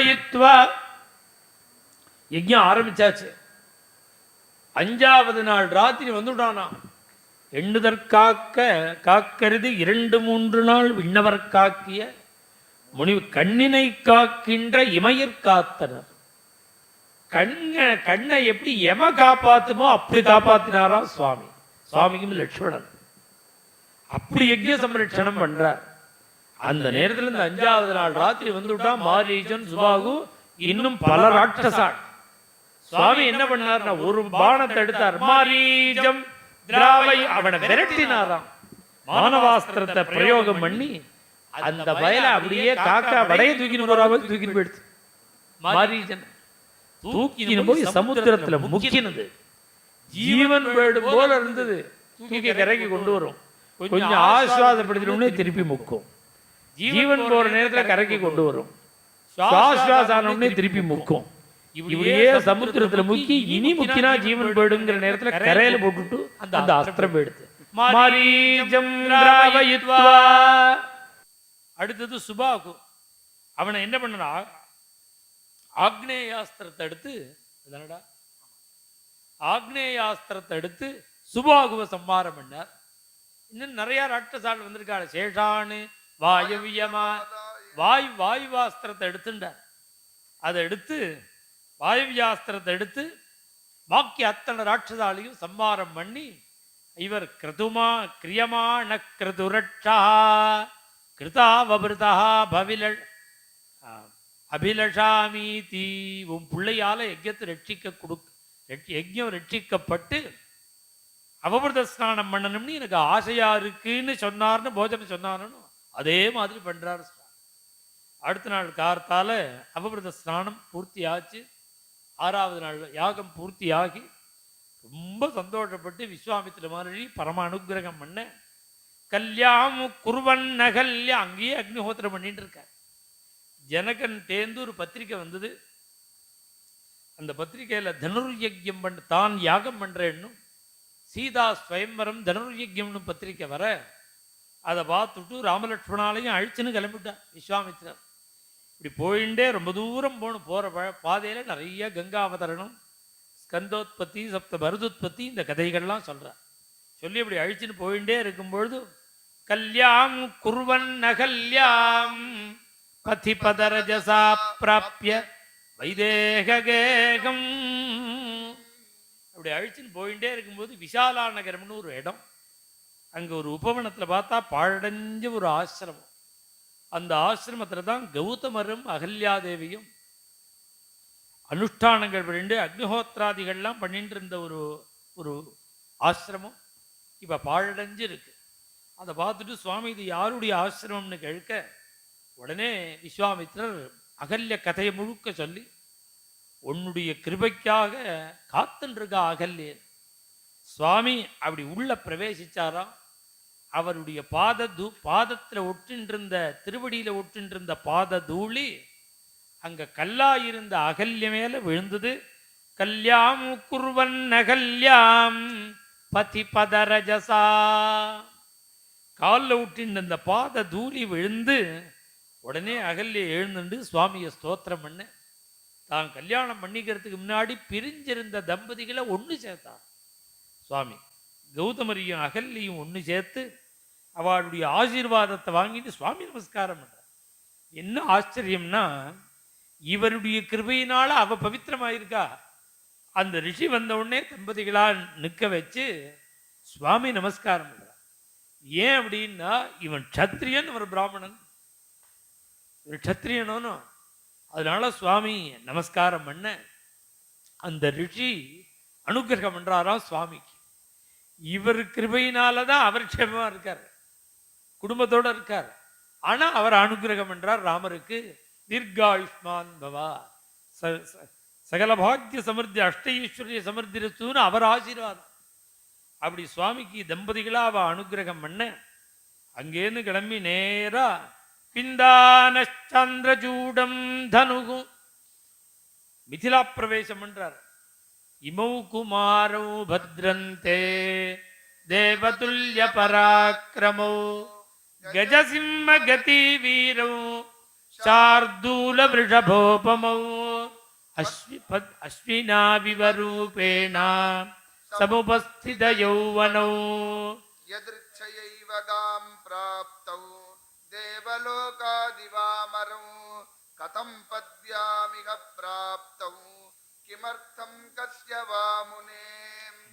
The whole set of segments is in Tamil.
திராவயித்வா யஜ்யம் ஆரம்பிச்சாச்சு. அஞ்சாவது நாள் ராத்திரி வந்துட்டானா. எண்ணுதற்காக்க காக்கிறது இரண்டு மூன்று நாள் விண்ணவர் காக்கிய முனிவு கண்ணினை காக்கின்ற இமையர் காத்தனர். கண்ண கண்ணை எப்படி எம காப்பாத்துமோ அப்படி காப்பாத்தினாராம் சுவாமி. சுவாமிக்கும் லட்சுமணன். அப்படி யஜ்ய சம்ரட்சணம் பண்றார். அந்த நேரத்துல இந்த அஞ்சாவது நாள் ராத்திரி வந்துட்டா மாரீஜன் சுபாகு இன்னும் பல ராட்சசாள் சுவாமி என்ன பண்ணார்னா ஒரு பானத்தை எடுத்தார். மாரீஜம் திராவை அவனை விரட்டினாராம். மானவாஸ்திரத்தை பிரயோகம் பண்ணி அந்த வயல அப்படியே காக்கா வடைய தூக்கின்னு போறாம தூக்கின்னு போயிடுச்சு. மாரீஜன் தூக்கின்னு போய் சமுத்திரத்துல முக்கினது. ஜீவன் வேடு போல இருந்தது. தூக்கி கரைக்கு கொண்டு வரும். கொஞ்சம் ஆஸ்வாதப்படுத்தினோடனே திருப்பி முக்கும். ஜீவன் போற நேரத்துல கரைக்கு கொண்டு வரும். சுவாஸ் ஆனோடனே திருப்பி முக்கும். இவரையே சமுத்திரத்துல முக்கி இனி முக்கினா ஜீவன் போயிடுங்கிற நேரத்துல கரையில போட்டுட்டு அந்த அஸ்திரம் மாரீஜம் திராவயித்வா. அடுத்தது சுபாகு. அவனை என்ன பண்ணனா ஆக்னேயாஸ்திரத்தை எடுத்து இதானடா ஆக்னேயாஸ்திரத்தை எடுத்து சுபாகுவ சம்மாரம் பண்ணார். இன்னும் நிறைய ராட்சசால் வந்திருக்காரு சேஷானு வாயவியமா? வாய் வாயுவாஸ்திரத்தை எடுத்துட்டார். அதை எடுத்து வாயுவியாஸ்திரத்தை எடுத்து பாக்கி அத்தனை ராட்சதாலையும் சம்மாரம் பண்ணி இவர் கிருதுமா கிரியமான கிருதுரட்சா கிருதாவபிருதா பவில அபிலஷாமி தீ உன் பிள்ளையால யஜ்யத்தை ரட்சிக்க கொடு யஜ்யம் ரட்சிக்கப்பட்டு அவபிரத ஸ்நானம் பண்ணணும்னு எனக்கு ஆசையா இருக்குன்னு சொன்னார்னு போஜனம் சொன்னார்னு அதே மாதிரி பண்றாரு அடுத்த நாள் கார்த்தால அவபிரத ஸ்நானம் பூர்த்தி ஆச்சு ஆறாவது நாள் யாகம் பூர்த்தி ஆகி ரொம்ப சந்தோஷப்பட்டு விஸ்வாமித்திர மாதிரி பரம அனுக்கிரகம் பண்ண கல்யாணம் குருவன் நகல்யா அங்கேயே அக்னிஹோத்திரம் பண்ணிட்டு இருக்கார். ஜனகன் தேர்ந்து ஒரு பத்திரிக்கை வந்தது. அந்த பத்திரிகையில் தனுர்யஜ்யம் பண்ண தான் யாகம் பண்றேன்னும் சீதா ஸ்வயம்பரம் தனுர்யஜ்யம்னு பத்திரிக்கை வர அதை பார்த்துட்டு ராமலட்சுமணாலையும் அழிச்சுன்னு கிளம்பிட்டார் விஸ்வாமித்ரர் இப்படி போயிண்டே ரொம்ப தூரம் போகணும். போகிற ப- பாதையில் நிறைய கங்காவதரணம் ஸ்கந்தோத்பத்தி சப்த மருதுத்பத்தி இந்த கதைகள்லாம் சொல்கிறார் சொல்லி இப்படி அழிச்சுன்னு போயிட்டே இருக்கும்பொழுது கல்யாம் குர்வன் நகல்யாம் பதிபதரஜசா பிராப்பிய வைதேகேகம் அப்படி அழிச்சுன்னு போயிட்டே இருக்கும்போது விஷாலா நகரம்னு ஒரு இடம். அங்கே ஒரு உபவனத்தில் பார்த்தா பாழடைஞ்ச ஒரு ஆசிரமம். அந்த ஆசிரமத்தில் தான் கௌதமரும் அகல்யாதேவியும் அனுஷ்டானங்கள் பண்ணிட்டு அக்னிஹோத்ராதிகள்லாம் பண்ணிட்டு இருந்த ஒரு ஒரு ஆசிரமம் இப்போ பாழடைஞ்சு இருக்கு அதை பார்த்துட்டு சுவாமி இது யாருடைய ஆசிரமம்னு கேட்க உடனே விஸ்வாமித்திரர் அகல்ய கதையை முழுக்க சொல்லி உன்னுடைய கிருபைக்காக காத்துன்றிருக்கா அகல்யர். சுவாமி அப்படி உள்ள பிரவேசிச்சாராம். அவருடைய பாத தூ பாதத்தில் ஒட்டின்றிருந்த திருவடியில் ஒட்டின்றிருந்த பாத தூளி அங்கே கல்லா இருந்த அகல்ய மேலே விழுந்தது. கல்யாம் குர்வன் அகல்யாம் பதி பதரஜசா. காலில் விட்டின் அந்த பாத தூளி விழுந்து உடனே அகல்ய எழுந்துண்டு சுவாமியை ஸ்தோத்திரம் பண்ண. தான் கல்யாணம் பண்ணிக்கிறதுக்கு முன்னாடி பிரிஞ்சிருந்த தம்பதிகளை ஒன்று சேர்த்தான் சுவாமி கௌதமரியும் அகல்யும் ஒன்று சேர்த்து அவளுடைய ஆசீர்வாதத்தை வாங்கிட்டு சுவாமி நமஸ்காரம் பண்றார். என்ன ஆச்சரியம்னா இவருடைய கிருபையினால அவ பவித்திரமாயிருக்கா. அந்த ரிஷி வந்த உடனே தம்பதிகளா நிற்க வச்சு சுவாமி நமஸ்காரம் பண்ணுறான் ஏன் அப்படின்னா இவன் க்ஷத்ரியன் ஒரு பிராமணன். ஒரு க்ஷத்ரியனும் அதனால சுவாமி நமஸ்காரம் பண்ண அந்த ரிஷி அனுக்கிரகம் பண்ணுறாராம் சுவாமிக்கு. இவர் கிருபையினால தான் அவர் க்ஷேமமா இருக்கார். குடும்பத்தோட இருக்கார். ஆனால் அவர் அனுக்கிரகம் என்றார் ராமருக்கு தீர்காயுஷ்மான் பவா ச- சகல பாக்கிய சமிருத்தி அஷ்டஈஸ்வரிய சமிருத்திரத்துன்னு அவர் ஆசீர்வாதம். அப்படி சுவாமிக்கு தம்பதிகளாக அவ அனுக்கிரகம் பண்ண அங்கேருந்து கிளம்பி நேரா பிந்தானச்சந்திரச்சூடம் தனுகும் மிதிலா பிரவேசம் என்றார் இமௌ குமாரோ பத்ரந்தே தேவதுல்ய பராக்கிரமோ గజసింహ గతి వీరౌ శార్దూల వృషభోపమౌ అశ్వి అశ్వినావివరూపేణ సముపస్థిత యౌవనౌ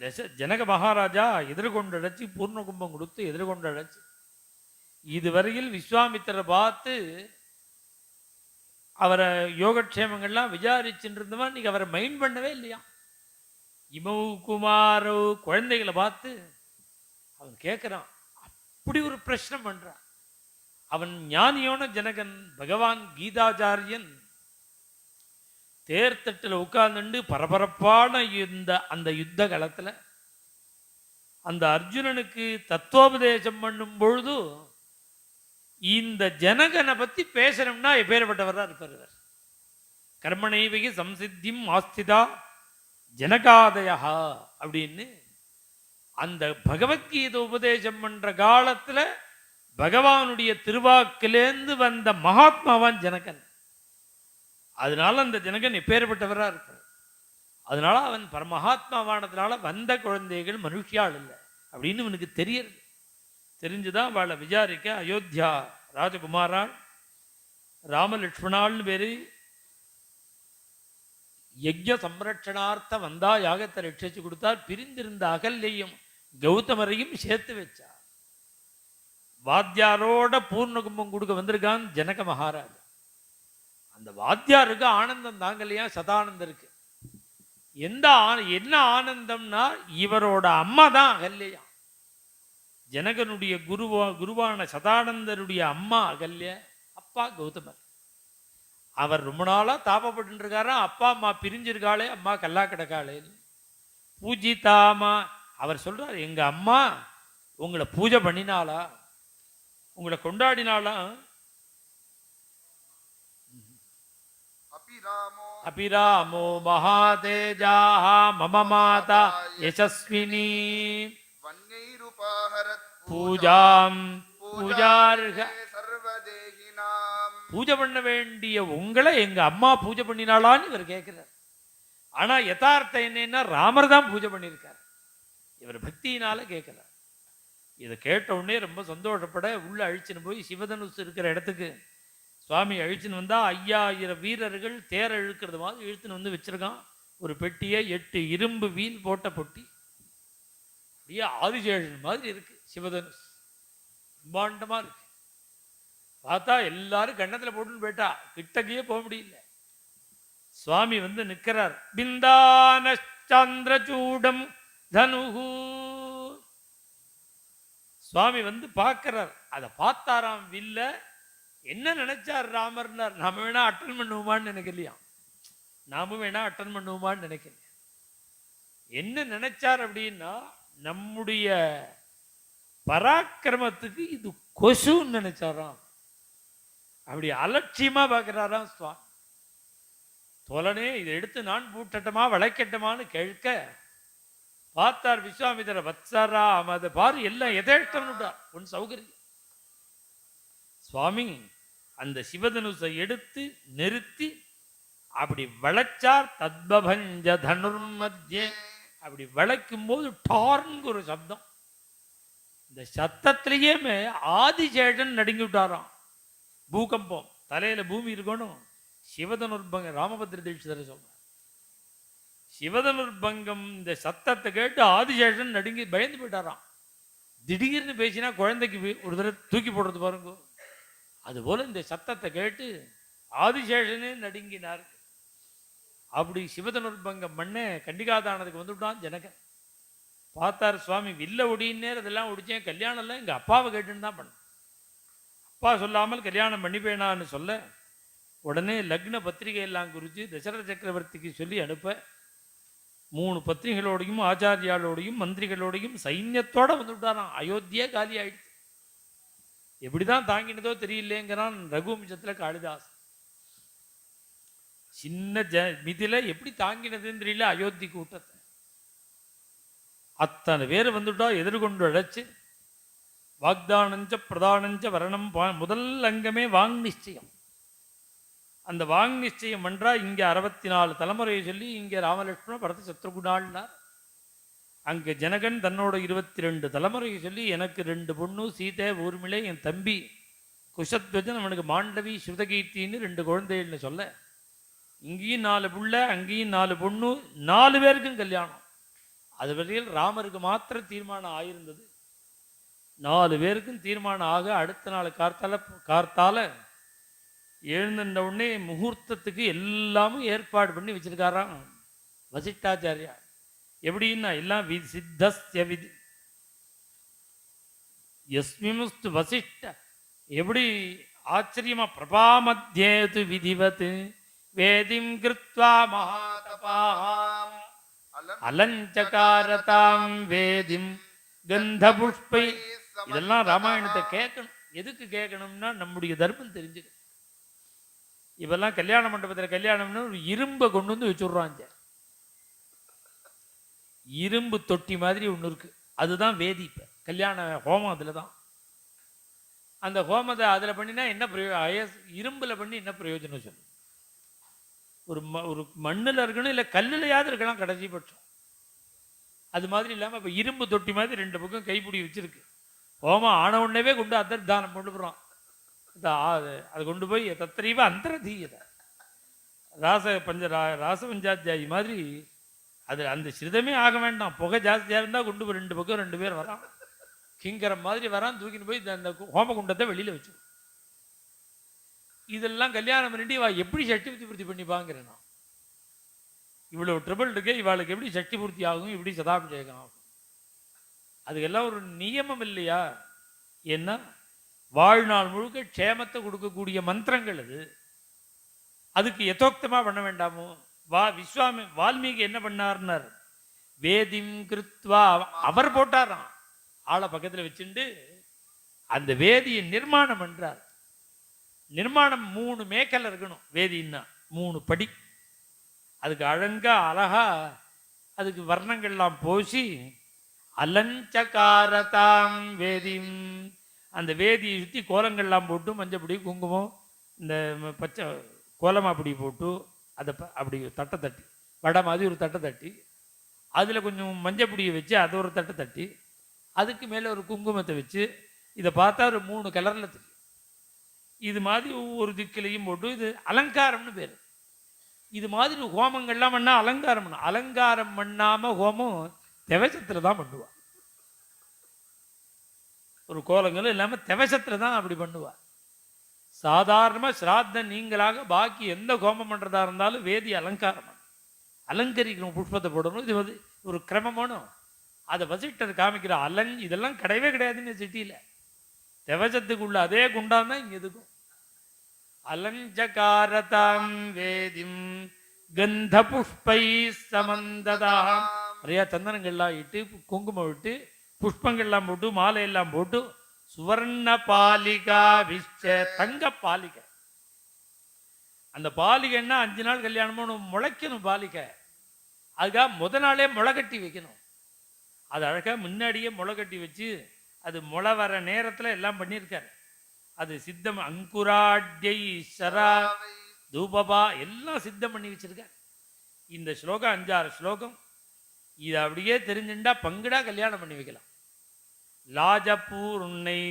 దశ జనక మహారాజా ఎదురుగొండడచ్చి పూర్ణకుంభం కొడుతూ ఎదురుగొండడచ్చి இதுவரையில் விஸ்வாமித்திரரை பார்த்து அவரை யோகக்ஷேமங்கள்லாம் விசாரிச்சுட்டு இருந்தவன் இன்னைக்கு அவரை மைண்ட் பண்ணவே இல்லையா இமௌ குமாரோ குழந்தைகளை பார்த்து அவன் கேட்குறான் அப்படி ஒரு பிரச்சனை பண்றான். அவன் ஞானியோன ஜனகன் பகவான் கீதாச்சாரியன் தேர்தட்டில் உட்கார்ந்துண்டு பரபரப்பான இந்த அந்த யுத்த காலத்தில் அந்த அர்ஜுனனுக்கு தத்துவோபதேசம் பண்ணும் பொழுது இந்த ஜனகனை பத்தி பேசணும்னா எப்பேற்பட்டவரா இருப்பார் இவர்? கர்மணைவகி சம்சித்திம் ஆஸ்திதா ஜனகாதயா அப்படின்னு அந்த பகவத்கீதை உபதேசம் பண்ற காலத்துல பகவானுடைய திருவாக்கிலேருந்து வந்த மகாத்மாவான் ஜனகன். அதனால அந்த ஜனகன் எப்பேற்பட்டவராக இருப்பார்? அதனால அவன் பரமகாத்மாவானதுனால வந்த குழந்தைகள் மனுஷியால் இல்லை அப்படின்னு இவனுக்கு தெரியறது. தெரிஞ்சுதான் அவளை விசாரிக்க அயோத்தியா ராஜகுமாரால் ராமலட்சுமணாள்னு பேரு. யஜ்ய சம்ரட்சணார்த்த வந்தா யாகத்தை ரட்சிச்சு கொடுத்தார் பிரிந்திருந்த அகல்யையும் கௌதமரையும் சேர்த்து வச்சார். வாத்தியாரோட பூர்ண கும்பம் கொடுக்க வந்திருக்கான் ஜனக மகாராஜா. அந்த வாத்தியாருக்கு ஆனந்தம் தாங்கலையா சதானந்தம் இருக்கு எந்த ஆன- என்ன ஆனந்தம்னா இவரோட அம்மா தான் அகல்யா. ஜனகனுடைய குருவா குருவான சதானந்தருடைய அம்மா அகல்ய அப்பா கௌதமர். அவர் ரொம்ப நாளாக தாபப்பட்டு இருக்காரா அப்பா அம்மா பிரிஞ்சிருக்காளே அம்மா கல்லா கிடக்காளேன்னு பூஜிதாமா அவர் சொல்கிறார் எங்கள் அம்மா உங்களை பூஜை பண்ணினாளா? உங்களை கொண்டாடினாளா? அபிராமோ. மகாதேஜா மம மாதா யசஸ்வினி. பூஜை பண்ண வேண்டிய உங்களை எங்க அம்மா பூஜை பண்ணினாளான்னு இவர் கேட்கிறார் ஆனா யதார்த்தம் என்னன்னா ராமர் தான் பூஜை பண்ணியிருக்கார். இவர் பக்தியினால கேட்கிறார் இதை கேட்ட உடனே ரொம்ப சந்தோஷப்பட உள்ள அழிச்சுன்னு போய் சிவதனுசு இருக்கிற இடத்துக்கு சுவாமி அழிச்சுன்னு வந்தா ஐயாயிரம் வீரர்கள் தேரை இழுக்கிறது மாதிரி இழுத்துன்னு வந்து வச்சிருக்கான். ஒரு பெட்டியை எட்டு இரும்பு வீண் போட்ட பொட்டி. அப்படியே ஆதிசேஷன் மாதிரி இருக்கு. சிவதனுஷ் பிரம்மாண்டமாக இருக்கு. பார்த்தா எல்லாரும் கண்ணத்தில் போட்டுன்னு போயிட்டா. கிட்டக்கையே போக முடியல. சுவாமி வந்து நிற்கிறார் பிந்தான சந்திரச்சூடம் தனுகு சுவாமி வந்து பார்க்கிறார். அதை பார்த்தாராம் வில்ல. என்ன நினைச்சார் ராமர்னார்? நாம வேணா அட்டன் பண்ணுவோமான்னு நினைக்கலையா? நாம வேணா அட்டன் பண்ணுவோமான்னு நினைக்கல என்ன நினைச்சார் அப்படின்னா நம்முடைய பராக்கிரமத்துக்கு இது கொசுன்னு நினைச்சாராம். அப்படி அலட்சியமா பார்க்கிறாராம் சுவாமி. தோழனே இதை எடுத்து நான் பூட்டட்டுமா வளைக்கட்டுமான்னு கேட்க பார்த்தார் விஸ்வாமிதரை வத்சரா அமத பாரு எல்லாம் எதேட்டம்னுட்டார் உன் சௌகரியம். சுவாமி அந்த சிவதனுசை எடுத்து நிறுத்தி அப்படி வளைச்சார் தத்பபஞ்ச தனுர்மத்தியே அப்படி விளக்கும் போது டார்னு ஒரு சப்தம். இந்த சத்தத்திலேயே ஆதிசேஷன் நடுங்கி விட்டாராம். பூகம்பம். தலையில பூமி இருக்கணும். சிவதனுர்பங்க ராமபத்ர தீட்சிதரை சொல்றார். சிவதனுர்பங்கம் இந்த சத்தத்தை கேட்டு ஆதிசேஷன் நடுங்கி பயந்து போயிட்டாராம். திடீர்னு பேசினா குழந்தைக்கு ஒரு தடவை தூக்கி போடுறது பாருங்க. அதுபோல இந்த சத்தத்தை கேட்டு ஆதிசேஷனே நடுங்கினார். அப்படி சிவதனுர்பங்க மண்ணே கண்டிகாதானதுக்கு வந்துவிட்டான் ஜனகன். பார்த்தார் சுவாமி வில்ல ஒடின்னேர் அதெல்லாம் ஒடிச்சேன் கல்யாணம் இல்லை. எங்கள் அப்பாவை கேட்டுன்னு தான் பண்ணேன். அப்பா சொல்லாமல் கல்யாணம் பண்ணிப்பேனான்னு சொல்ல உடனே லக்ன பத்திரிகை எல்லாம் குறித்து தசரத சக்கரவர்த்திக்கு சொல்லி அனுப்ப மூணு பத்திரிகளோடையும் ஆச்சாரியாளோடையும் மந்திரிகளோடையும் சைன்யத்தோட வந்து விட்டாராம். அயோத்தியே காலி ஆயிடுச்சு. எப்படி தான் தாங்கினதோ தெரியலேங்கிறான் ரகுவம்சத்தில் காளிதாஸ். சின்ன ஜ மிதில எப்படி தாங்கினதுன்னு தெரியல அயோத்தி கூட்டத்தை. அத்தனை பேர் வந்துட்டா எதிர்கொண்டு அழைச்சு வாக்தானஞ்ச பிரதானஞ்ச வரணம் பா- முதல் அங்கமே வாங் நிச்சயம். அந்த வாங் நிச்சயம் பண்ணுறா இங்கே அறுபத்தி நாலு தலைமுறையை சொல்லி இங்கே ராமலட்சுமண பரத சத்ருகுணாள்னார். அங்கே ஜனகன் தன்னோட இருபத்தி ரெண்டு தலைமுறையை சொல்லி எனக்கு ரெண்டு பொண்ணு சீதை ஊர்மிளை என் தம்பி குஷத்வஜன் அவனுக்கு மாண்டவி ஸ்ருதகீர்த்தின்னு ரெண்டு குழந்தைகள்னு சொல்ல. இங்கேயும் நாலு புள்ள அங்கேயும் நாலு பொண்ணு நாலு பேருக்கும் கல்யாணம். அது வரையில் ராமருக்கு மாத்திரம் தீர்மானம் ஆயிருந்தது. நாலு பேருக்கும் தீர்மானம் ஆக அடுத்த நாள் கார்த்தால கார்த்தால எழுந்த உடனே முகூர்த்தத்துக்கு எல்லாமும் ஏற்பாடு பண்ணி வச்சிருக்காராம் வசிஷ்டாச்சாரியா எப்படின்னா எல்லாம் வி சித்தஸ்ய விதி எஸ்மிமுஸ்து வசிஷ்ட. எப்படி ஆச்சரியமா பிரபாமத்தியேது விதிவது வேதிம் கிருத்வா மகாதபாம். அலஞ்சகாரதாம் வேதிம் கந்தபுஷ்பை. இதெல்லாம் ராமாயணத்தை கேட்கணும். எதுக்கு கேட்கணும்னா நம்முடைய தர்மம் தெரிஞ்சுக்க இப்பெல்லாம் கல்யாண மண்டபத்தில் கல்யாணம்னு ஒரு இரும்பை கொண்டு வந்து வச்சுடுறாங்க இரும்பு தொட்டி மாதிரி ஒன்று இருக்கு. அதுதான் வேதி இப்போ. கல்யாண ஹோமம் அதில் தான் அந்த ஹோமத்தை அதில் பண்ணினா என்ன பிரயோஜனம் இரும்பில் பண்ணி என்ன பிரயோஜனம் சொல்லு ஒரு ம ஒரு மண்ணில் இருக்கணும் இல்லை கல்லுலையாவது இருக்கலாம் கடைசி பட்சம் அது மாதிரி இல்லாமல் இப்போ இரும்பு தொட்டி மாதிரி ரெண்டு பக்கம் கைப்பிடி வச்சுருக்கு. ஹோமம் ஆன உடனேவே கொண்டு அந்தர்தானம் கொண்டு போகிறான் அது கொண்டு போய் தத்திரீவ அந்தரதீயத. ராச பஞ்ச ரா ராசபஞ்சாத்தியாயி மாதிரி அது அந்த சிறிதமே ஆக வேண்டாம். புகை ஜாஸ்தியாக இருந்தால் கொண்டு போய் ரெண்டு பக்கம் ரெண்டு பேர் வரான். கிங்கரம் மாதிரி வரான் தூக்கின்னு போய் இந்த- அந்த ஹோமகுண்டத்தை வெளியில் வச்சு இதெல்லாம் கல்யாணம் பண்ணிட்டு இவா எப்படி சக்தி பூர்த்தி பண்ணிப்பாங்கிறேன் நான். இவ்வளவு ட்ரிபிள் இருக்கே இவளுக்கு எப்படி சக்தி பூர்த்தி ஆகும் எப்படி சதாபிஷேகம் ஆகும்? அதுக்கெல்லாம் ஒரு நியமம் இல்லையா? ஏன்னா வாழ்நாள் முழுக்க க்ஷேமத்தை கொடுக்கக்கூடிய மந்திரங்கள் அது. அதுக்கு யதோக்தமா பண்ண வேண்டாமோ? வா விஸ்வாமி வால்மீகி என்ன பண்ணார்னார் வேதிம் கிருத்வா அவர் போட்டாராம். ஆளை பக்கத்துல வச்சுண்டு அந்த வேதியை நிர்மாணம் பண்றார். நிர்மாணம் மூணு மேக்கல் இருக்கணும் வேதின்னா. மூணு படி. அதுக்கு அழங்கா அழகா அதுக்கு வர்ணங்கள்லாம் போசி அலஞ்சகாரதாம் வேதிம். அந்த வேதியை சுற்றி கோலங்கள்லாம் போட்டு மஞ்சப்பொடி குங்குமம் இந்த பச்சை கோலமாப்பொடி போட்டு அதை ப- அப்படி தட்டை தட்டி. வடை மாதிரி ஒரு தட்டை தட்டி. அதில் கொஞ்சம் மஞ்சப்பொடியை வச்சு அதை ஒரு தட்டை தட்டி. அதுக்கு மேலே ஒரு குங்குமத்தை வச்சு இதை பார்த்தா ஒரு மூணு கலரில் தெரியும். இது மாதிரி ஒவ்வொரு திக்கிலையும் போட்டு இது அலங்காரம்னு பேர். இது மாதிரி ஹோமங்கள்லாம் பண்ணால் அலங்காரம் பண்ணணும் அலங்காரம் பண்ணாமல் ஹோமம் தெவசத்தில் தான் பண்ணுவாள் ஒரு கோலங்களும் இல்லாமல் தெவசத்தில் தான் அப்படி பண்ணுவாள் சாதாரணமாக சிராத்தம் நீங்களாக பாக்கி எந்த ஹோமம் பண்ணுறதா இருந்தாலும் வேதி அலங்காரம். அலங்கரிக்கணும் புஷ்பத்தை போடணும். இது வந்து ஒரு கிரமமானும் அதை வசிட்டர் காமிக்கிற அலங் இதெல்லாம் கிடையவே கிடையாதுன்னு சிட்டியில். தெவசத்துக்குள்ள அதே குண்டான் தான் இங்க இருக்கும் அலஞ்சகாரதாம் வேதிம் கந்த புஷ்பை சமந்ததாம். நிறையா சந்தனங்கள்லாம் இட்டு குங்குமம் விட்டு புஷ்பங்கள்லாம் போட்டு மாலையெல்லாம் போட்டு சுவர்ண பாலிகா விஷ்ட தங்க பாலிகை. அந்த பாலிகைன்னா அஞ்சு நாள் கல்யாணமும் முளைக்கணும் பாலிகை. அதுக்காக முத நாளே முளை கட்டி வைக்கணும். அது அழகாக முன்னாடியே முளை கட்டி வச்சு அது முளை வர நேரத்தில் எல்லாம் பண்ணியிருக்காரு. அது சித்தம் அங்குராட்யை சரா தூபபா எல்லாம் சித்தம் பண்ணி வச்சிருக்கார். இந்த ஸ்லோகம் அஞ்சாறு ஸ்லோகம். இது அப்படியே தெரிஞ்சுண்டா பங்குடா கல்யாணம் பண்ணி வைக்கலாம். லாஜபூர்ணை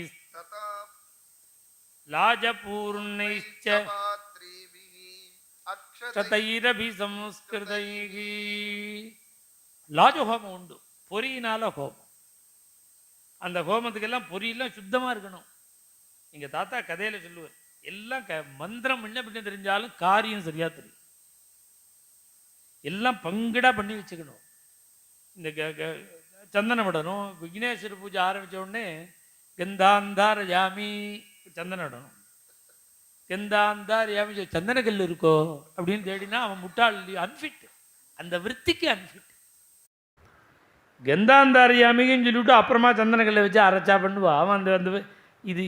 லாஜபூர்ணைச்ச அக்ஷதைரபி லாஜ ஹோமம் உண்டு. பொறியினால ஹோமம். அந்த ஹோமத்துக்கெல்லாம் பொரியெல்லாம் சுத்தமா இருக்கணும். எங்க தாத்தா கதையில சொல்லுவார் எல்லாம் க மந்திரம் என்ன பண்ண தெரிஞ்சாலும் காரியம் சரியா தெரியும். எல்லாம் பங்கடாக பண்ணி வச்சுக்கணும். இந்த க- சந்தனம் விடணும் விக்னேஸ்வர பூஜை ஆரம்பிச்ச உடனே கந்தாந்தார யாமி சந்தனம் விடணும் கந்தாந்தார் யாமி சந்தனக்கல் இருக்கோ அப்படின்னு தேடினா அவன் முட்டாள் அன்ஃபிட் அந்த விற்பிக்கு அன்ஃபிட் கந்தாந்தாரியாமின்னு சொல்லிவிட்டு அப்புறமா சந்தனக்கல்லை வச்சு அரைச்சா பண்ணுவா. அவன் அந்த வந்து இது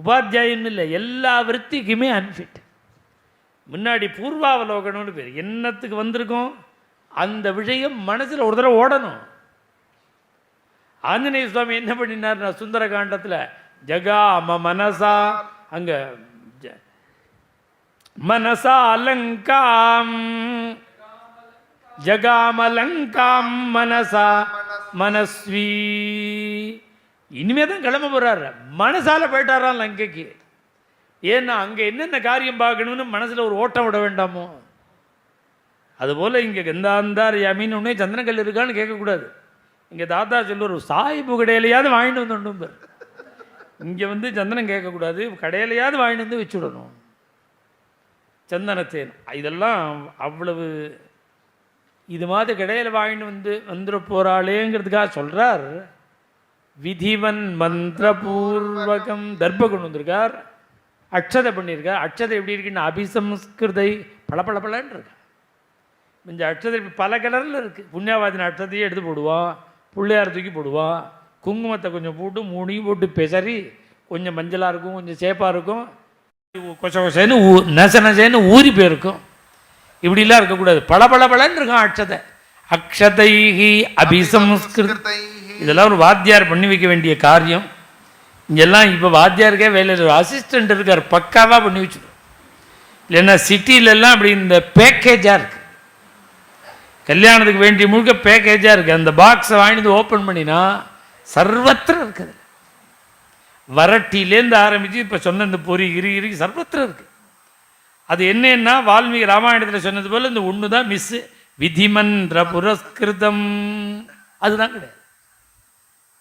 உபாத்தியாயம்னு இல்லை எல்லா விற்த்திக்குமே அன்ஃபிட் முன்னாடி பூர்வாவலோகனம்னு பேர். என்னத்துக்கு வந்திருக்கோம்? அந்த விஷயம் மனசில் ஒரு தடவை ஓடணும். ஆஞ்சநேய சுவாமி என்ன பண்ணினார்னா சுந்தர காண்டத்தில் ஜகா அம மனசா அங்கே மனசா அலங்காம். ஜகாமலங்காம் மனசா மனஸ்வி. இனிமே தான் கிளம்ப போறாரு. மனசால போயிட்டாராம் லங்கைக்கு. ஏன்னா அங்கே என்னென்ன காரியம் பார்க்கணும்னு மனசில் ஒரு ஓட்டம் விட வேண்டாமோ? அதுபோல் இங்கே கந்தாந்தார் யமீன் உடனே சந்திரக்கல் இருக்கான்னு கேட்கக்கூடாது. இங்கே தாத்தா சொல்லுவார் சாய்பு கடையிலையாவது வாங்கிட்டு வந்து பார். இங்கே வந்து சந்தனம் கேட்கக்கூடாது கடையிலையாவது வாங்கிட்டு வந்து வச்சுடணும். சந்தனத்தேன். இதெல்லாம் அவ்வளவு இது மாதிரி கிடையில் வாங்கிட்டு வந்து வந்துட போகிறாளேங்கிறதுக்காக சொல்கிறார் விதிவன் மந்திரபூர்வகம் தர்ப்ப கொண்டு வந்திருக்கார். அக்ஷதை பண்ணியிருக்கார். அக்ஷதை எப்படி இருக்குன்னு அபிசம்ஸ்கிருதை பளபளபளன்னு இருக்கு. இந்த அக்ஷதை பல கலரில் இருக்குது புண்ணியவாதின அக்ஷதையே எடுத்து போடுவான். பிள்ளையார் தூக்கி போடுவான். குங்குமத்தை கொஞ்சம் போட்டு மூணையும் போட்டு பெசரி கொஞ்சம் மஞ்சளாக இருக்கும் கொஞ்சம் சேப்பாக இருக்கும். கொச கொசன்னு ஊ நச நசன்னு ஊறி போயிருக்கும். இப்படிலாம் இருக்கக்கூடாது. பல பல பலன்னு இருக்கும் அக்ஷதை. அக்ஷதைஹி அபிசம்ஸ்கிருத. கிருதைஹி இதெல்லாம் ஒரு வாத்தியார் பண்ணி வைக்க வேண்டிய காரியம். இங்கெல்லாம் இப்போ வாத்தியாருக்கே வேலையில் ஒரு அசிஸ்டண்ட் இருக்கார். பக்காவாக பண்ணி வச்சுருவோம் இல்லைன்னா சிட்டிலெல்லாம் அப்படி இந்த பேக்கேஜாக இருக்குது கல்யாணத்துக்கு வேண்டிய முழுக்க பேக்கேஜாக இருக்குது அந்த பாக்ஸை வாங்கிட்டு ஓப்பன் பண்ணினா சர்வத்திர இருக்குது. வரட்டிலேருந்து ஆரம்பித்து இப்போ சொன்ன இந்த பொறி இரு இரு சர்வத்திர இருக்குது அது என்னன்னா வால்மீகி ராமாயணத்தில் சொன்னது போல் இந்த ஒன்று தான் மிஸ்ஸு விதிமன்ற புரஸ்கிருதம். அதுதான் கிடையாது.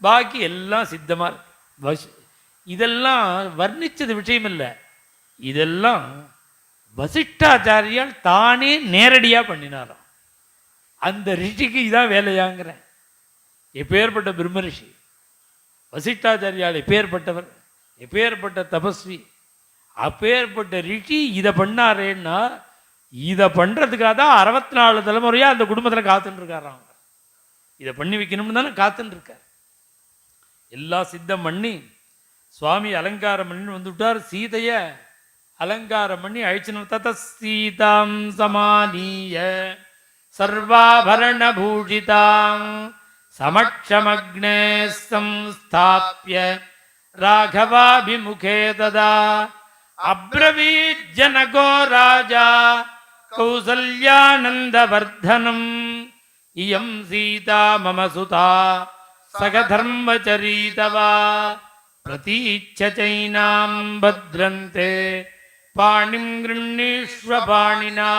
பாக்கி எல்லாம் சித்தமாக இருக்கு. இதெல்லாம் வர்ணித்தது விஷயம் இல்லை. இதெல்லாம் வசிஷ்டாச்சாரியால் தானே நேரடியாக பண்ணினாராம். அந்த ரிஷிக்கு இதான் வேலையாங்கிறேன். எப்பேற்பட்ட பிரம்ம ரிஷி வசிஷ்டாச்சாரியால் எப்பேற்பட்டவர் எப்பேற்பட்ட தபஸ்வி அப்பேற்பட்ட ரிஷி இதை பண்ணாரேன்னா இதை பண்ணுறதுக்காக தான் அறுபத்தி நாலு தலைமுறையாக அந்த குடும்பத்தில் காத்துன்னு அவங்க. இதை பண்ணி வைக்கணும்னு தானே காத்துட்டுருக்கார் எல்லாம் சித்தம் பண்ணி சுவாமி அலங்காரம் பண்ணி வந்துவிட்டார் சீதைய அலங்காரம் பண்ணி அழிச்சுன்னு தத சீதாம் சமானீய சர்வாபரண பூஷிதாம் சமக்ஷமக்னே சம்ஸ்தாப்ய ராகவாபிமுகே ததா அப்ரவீத் ஜனகோ ராஜா கௌசல்யானந்தவர்தனம் இயம் சீதா மம சுதா சகதர்மச்சரீதவா பிரதீச்சைனாம் பத்ரந்தே பாணிம் கிருண்ணீஸ்வ பாணினா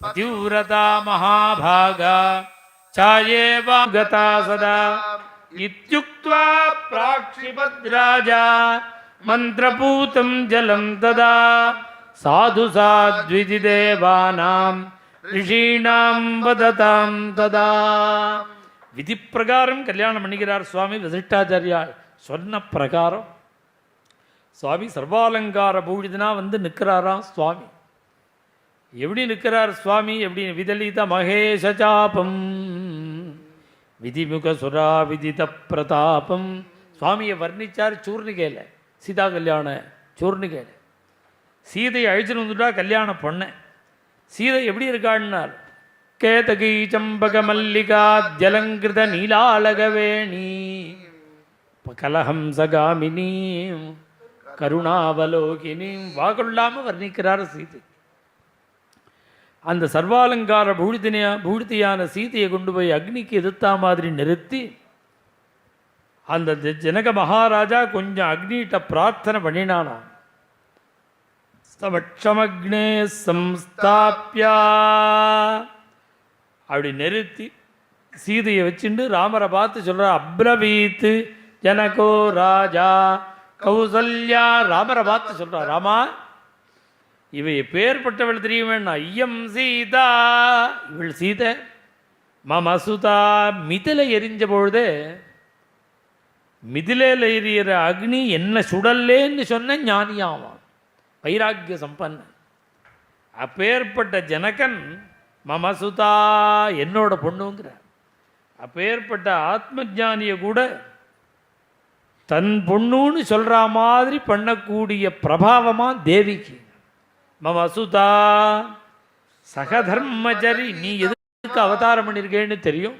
பதிவிரதா மகாபாகா சாயேவா கதா சதா இத்யுக்த்வா பிராக்ஷிபத்ராஜா மந்திரபூதம் ஜலம் ததா. சாது சாத்விதி தேவானாம் ரிஷீணாம் வததாம் ததா. விதி பிரகாரம் கல்யாணம் பண்ணிக்கிறார் சுவாமி வசிஷ்டாச்சாரியா சொன்ன பிரகாரம். சுவாமி சர்வாலங்கார பூஜிதனா வந்து நிற்கிறாராம் சுவாமி. எப்படி நிற்கிறார் சுவாமி? எப்படி? விதலித மகேஷாபம் விதிமுக சுரா விதித பிரதாபம். சுவாமியை வர்ணிச்சார் சூர்ணிகையில். சீதா கல்யாண சூர்ணிகையில் சீதையை அழிச்சுன்னு வந்துட்டா கல்யாணம் பொண்ணேன் சீதை எப்படி இருக்காள்னார் கேதகி சம்பக மல்லிகா ஜலங்கிருத நீலாலகவேணி கலஹம்சகாமினி கருணாவலோகினி வாகொள்ளாமல் வர்ணிக்கிறார் சீதை. அந்த சர்வாலங்கார பூழித்தினியா பூழித்தியான சீதையை கொண்டு போய் அக்னிக்கு எதிர்த்தா மாதிரி நிறுத்தி அந்த ஜனக மகாராஜா கொஞ்சம் அக்னிகிட்ட பிரார்த்தனை பண்ணினானாம் சமக்ஷமக்னே சம்ஸ்தாப்யா. அப்படி நிறுத்தி சீதையை வச்சுட்டு ராமரை பார்த்து சொல்கிற அப்ரவீத்து ஜனகோ ராஜா கௌசல்யா ராமரை பார்த்து சொல்கிறார் ராமா இவ எப்பேற்பட்டவள் தெரியுமேன்னா ஐயம் சீதா. இவள் சீதை மமசுதா மிதலை எரிஞ்ச பொழுதே மிதிலேல எரியிற அக்னி என்ன சுடல்லேன்னு சொன்ன ஞானியாவான். வைராக்கிய சம்பன்ன அப்பேற்பட்ட ஜனகன் மமசுதா என்னோட பொண்ணுங்கிறார். அப்பேற்பட்ட ஆத்ம ஜானியை கூட தன் பொண்ணுன்னு சொல்கிற மாதிரி பண்ணக்கூடிய பிரபாவமாக தேவிக்கு. மமசுதா சகதர்மச்சரி நீ எதுக்கு அவதாரம் பண்ணியிருக்கேன்னு தெரியும்?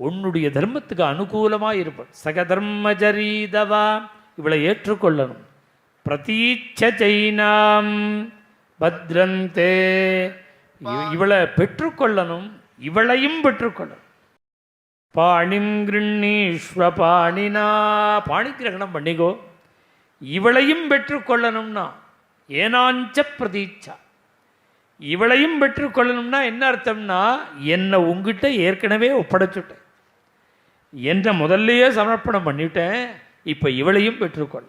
உன்னுடைய தர்மத்துக்கு அனுகூலமாக இருப்ப. சகதர்மச்சரீதவா இவளை ஏற்றுக்கொள்ளணும். பிரதீட்சைனாம் பத்ரந்தே. இவ- இவளை பெற்றுக்கொள்ளணும். இவளையும் பெற்றுக்கொள்ளணும். பாணிம் கிருண்ணீஸ்வ பாணினா. பாணி கிரகணம் பண்ணிக்கோ. இவளையும் பெற்றுக்கொள்ளணும்னா ஏனாஞ்ச பிரதீட்சா. இவளையும் பெற்றுக்கொள்ளணும்னா என்ன அர்த்தம்னா என்னை உங்ககிட்ட ஏற்கனவே ஒப்படைச்சுட்டேன். என்ற முதல்லையே சமர்ப்பணம் பண்ணிட்டேன். இப்போ இவளையும் பெற்றுக்கொள்ள.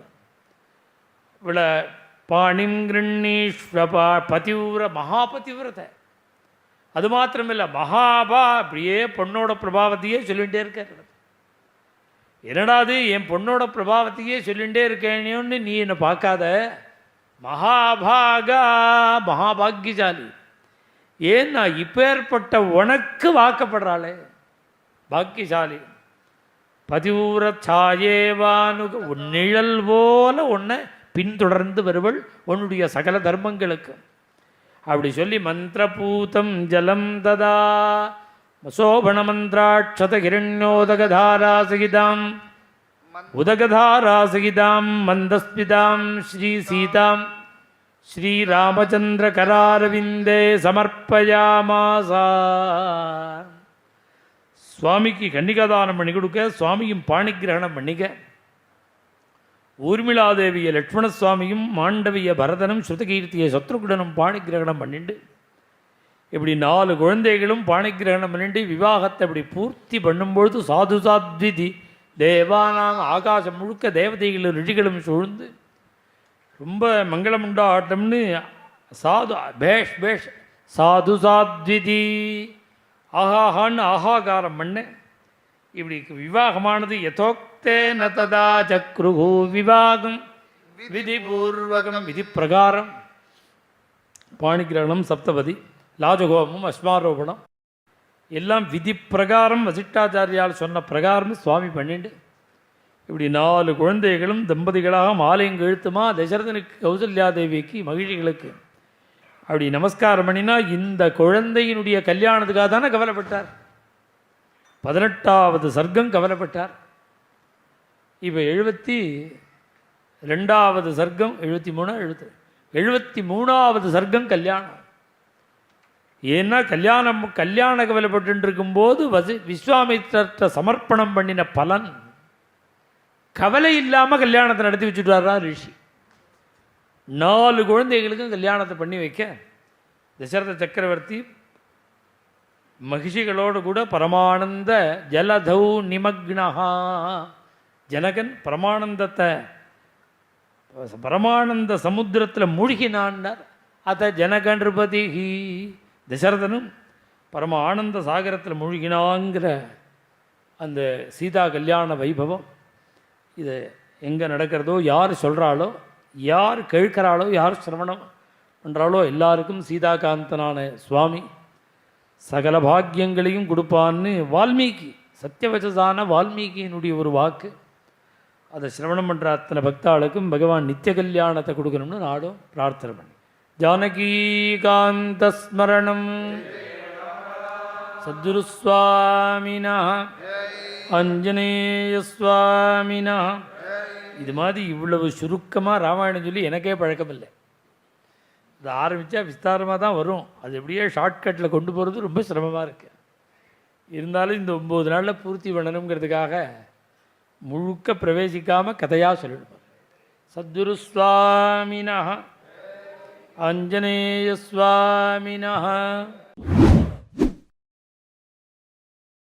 இவளை பாணிம் கிருண்ணீஸ்வ பதிவிர மகாபதிவிரதை. அது மாத்திரமில்லை மகாபா அப்படியே பொண்ணோட பிரபாவத்தையே சொல்லிகிட்டே இருக்கார் என்னடாது என் பொண்ணோட பிரபாவத்தையே சொல்லிகிட்டே இருக்கேனேன்னு நீ என்னை பார்க்காத. மகாபாகா மகாபாக்கியசாலி நான் இப்பேற்பட்ட உனக்கு வாக்கப்படுறாளே? பாக்கியசாலி பதிவூர சாயேவானு உன் நிழல் போல உன்னை பின்தொடர்ந்து வருவள் உன்னுடைய சகல தர்மங்களுக்கு. அப்படி சொல்லி மந்திரபூதம் ஜலம் ததா. சோபண மந்திராட்சத ஹிரண்யோதகதாராசகிதாம். உதகதாராசகிதாம் மந்தஸ்மிதாம் ஸ்ரீ சீதாம். ஸ்ரீராமச்சந்திர கராரவிந்தே சமர்ப்பயாமாசா சுவாமிக்கு கன்னிகாதானம் பண்ணி கொடுக்க சுவாமியும் பாணிகிரகணம் பண்ணிக்க. ஊர்மிளாதேவிய லட்சுமண சுவாமியும் மாண்டவிய பரதனும் ஸ்ருதகீர்த்திய சத்ருகுடனும் பாணிகிரகணம் பண்ணிட்டு பண்ணிண்டு இப்படி நாலு குழந்தைகளும் பாணிகிரகணம் பண்ணிட்டு விவாகத்தை இப்படி பூர்த்தி பண்ணும்பொழுது சாது சாத்விதி தேவானாம் ஆகாசம் முழுக்க தேவதைகளும் ரிஷிகளும் சூழ்ந்து ரொம்ப மங்களமுண்டா ஆட்டம்னு சாது பேஷ் பேஷ் சாது சாத்விதி. ஆஹாஹான்னு ஆஹாகாரம் பண்ணு. இப்படி விவாகமானது யதோக்தேன ததா சக்ருகு விவாகம். விதிபூர்வகம் விதி பிரகாரம் பாணிகிரகணம் சப்தபதி லாஜகோமம் அஸ்மாரோபணம். எல்லாம் விதி பிரகாரம் வசிட்டாச்சாரியால் சொன்ன பிரகாரம் சுவாமி பண்ணிண்டு இப்படி நாலு குழந்தைகளும் தம்பதிகளாக மாலையும் கழுத்துமா தசரதனுக்கு கௌசல்யாதேவிக்கு மகிழ்ச்சிகளுக்கு அப்படி நமஸ்காரம் பண்ணினா இந்த குழந்தையினுடைய கல்யாணத்துக்காக தானே கவலைப்பட்டார். பதினெட்டாவது சர்க்கம் கவலைப்பட்டார். இப்போ எழுபத்தி ரெண்டாவது சர்க்கம் எழுபத்தி மூணா எழுபத்தி எழுபத்தி மூணாவது சர்க்கம் கல்யாணம். ஏன்னா கல்யாணம் கல்யாண கவலைப்பட்டு இருக்கும்போது வசி விஸ்வாமித்திரத்தை சமர்ப்பணம் பண்ணின பலன். கவலை இல்லாமல் கல்யாணத்தை நடத்தி வச்சுட்டாரா ரிஷி. நாலு குழந்தைகளுக்கும் கல்யாணத்தை பண்ணி வைக்க தசரத சக்கரவர்த்தி மகிஷிகளோடு கூட பரமானந்த ஜலதௌ நிமக்னஹா. ஜனகன் பரமானந்தத்தை பரமானந்த சமுத்திரத்தில் மூழ்கினான்னார். அத ஜனகன்றுபதி தசரதனும் பரம ஆனந்த சாகரத்தில் மூழ்கினாங்கிற அந்த சீதா கல்யாண வைபவம். இது எங்கே நடக்கிறதோ யார் சொல்கிறாளோ யார் கேட்கிறாளோ யார் சிரவணம் பண்ணுறாளோ எல்லாருக்கும் சீதாகாந்தனான சுவாமி சகல பாக்கியங்களையும் கொடுப்பான்னு வால்மீகி சத்தியவச்சதான வால்மீகியினுடைய ஒரு வாக்கு. அதை சிரவணம் பண்ணுற அத்தனை பக்தாளுக்கும் பகவான் நித்திய கல்யாணத்தை கொடுக்கணும்னு நாடும் பிரார்த்தனை பண்ணி. ஜானகீகாந்த ஸ்மரணம். சத்குருஸ்வாமினா ஆஞ்சநேய சுவாமினா. இது மாதிரி இவ்வளவு சுருக்கமாக ராமாயணம் சொல்லி எனக்கே பழக்கமில்லை. இது ஆரம்பித்தா விஸ்தாரமாக தான் வரும். அது எப்படியே ஷார்ட்கட்டில் கொண்டு போகிறது ரொம்ப சிரமமாக இருக்குது இருந்தாலும் இந்த ஒம்பது நாளில் பூர்த்தி பண்ணணுங்கிறதுக்காக முழுக்க பிரவேசிக்காமல் கதையாக சொல்லிடுவார் சத்குரு சுவாமினா ஆஞ்சநேய சுவாமினா